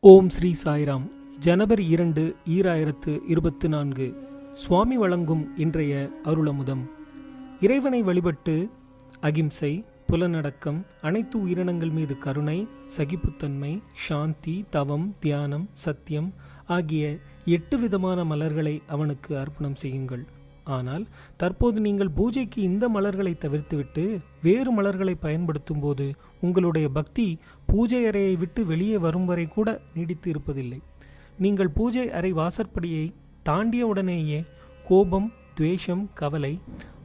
ஓம் ஸ்ரீ சாய்ராம். ஜனவரி இரண்டு ஈராயிரத்து இருபத்து நான்கு. சுவாமி வழங்கும் இன்றைய அருளமுதம். இறைவனை வழிபட்டு அகிம்சை புலனடக்கம் அனைத்து உயிரினங்கள் மீது கருணை சகிப்புத்தன்மை சாந்தி தவம் தியானம் சத்தியம் ஆகிய எட்டு விதமான மலர்களை அவனுக்கு அர்ப்பணம் செய்யுங்கள். ஆனால் தற்போது நீங்கள் பூஜைக்கு இந்த மலர்களை தவிர்த்துவிட்டு வேறு மலர்களை பயன்படுத்தும் போது உங்களுடைய பக்தி பூஜை அறையை விட்டு வெளியே வரும் வரை கூட நீடித்து இருப்பதில்லை நீங்கள் பூஜை அறை வாசற்படியை தாண்டிய உடனேயே கோபம் துவேஷம் கவலை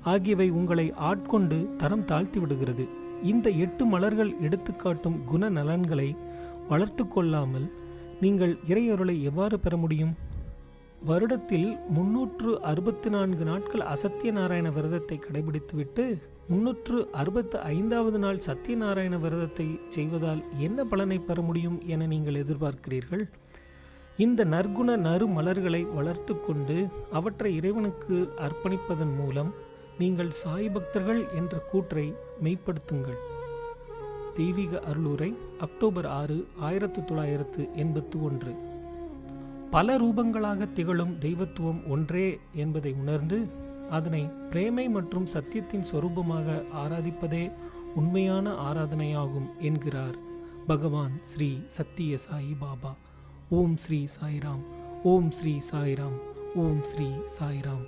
ஆகியவை உங்களை ஆட்கொண்டு தரம் தாழ்த்தி விடுகிறது. இந்த எட்டு மலர்கள் எடுத்துக்காட்டும் குண நலன்களை வளர்த்து கொள்ளாமல் நீங்கள் இறையொருளை எவ்வாறு பெற முடியும்? வருடத்தில் முன்னூற்று அறுபத்தி நான்கு நாட்கள் அசத்திய நாராயண விரதத்தை கடைபிடித்துவிட்டு முன்னூற்று அறுபத்து ஐந்தாவது நாள் சத்தியநாராயண விரதத்தை செய்வதால் என்ன பலனை பெற முடியும் என நீங்கள் எதிர்பார்க்கிறீர்கள்? இந்த நற்குண நறு மலர்களை வளர்த்து கொண்டு அவற்றை இறைவனுக்கு அர்ப்பணிப்பதன் மூலம் நீங்கள் சாய் பக்தர்கள் என்ற கூற்றை மெய்ப்படுத்துங்கள். தெய்வீக அருளுரை அக்டோபர் ஆறு ஆயிரத்து தொள்ளாயிரத்து எண்பத்து ஒன்று. பல ரூபங்களாக திகழும் தெய்வத்துவம் ஒன்றே என்பதை உணர்ந்து அதனை பிரேமை மற்றும் சத்தியத்தின் சொரூபமாக ஆராதிப்பதே உண்மையான ஆராதனையாகும் என்கிறார் பகவான் ஸ்ரீ சத்திய சாயி பாபா. ஓம் ஸ்ரீ சாய்ராம் ஓம் ஸ்ரீ சாய்ராம் ஓம் ஸ்ரீ சாய்ராம்.